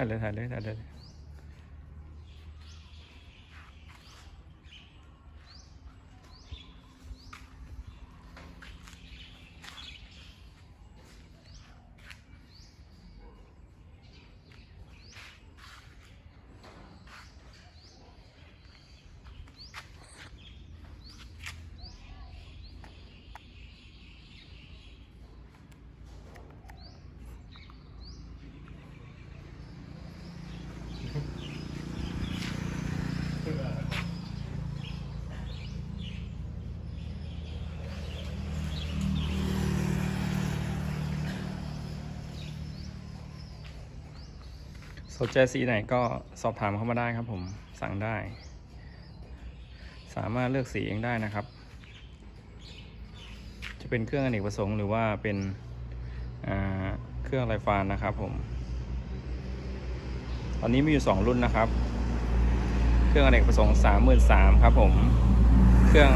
ถ่ายเลยถ่ายเลยถ่ายเลย สนใจสีไหนก็สอบถามเข้ามาได้ครับผมสั่งได้ สามารถเลือกสีเองได้นะครับ จะเป็นเครื่องอเนกประสงค์หรือว่าเป็นเครื่องไรฟานนะครับผม ตอนนี้มีอยู่ 2 รุ่นนะครับ เครื่องอเนกประสงค์ 33,000ครับผม เครื่อง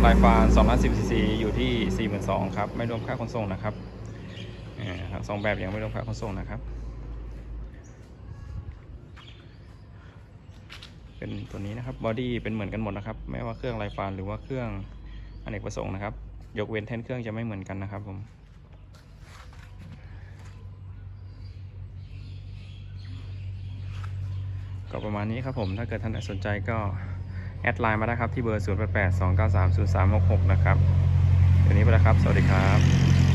ไรฟาน210 cc อยู่ที่ 42,000ครับ ไม่รวมค่าขนส่งนะครับอ่าทั้งสองแบบยังไม่รวมค่าขนส่งนะครับ เป็นตัวนี้นะครับบอดี้เป็นเหมือนกันหมดนะครับไม่ว่าเครื่องไรฟานหรือว่าเครื่องอเนกประสงค์นะครับ ยกเว้นแท่นเครื่องจะไม่เหมือนกันนะครับผมก็ประมาณนี้ครับผมถ้าเกิดท่านสนใจก็แอดไลน์มาได้ครับที่เบอร์ 0 8 8 2 9 3 0 3 6 6 นะครับเดี๋ยวนี้ไปแล้วครับ สวัสดีครับ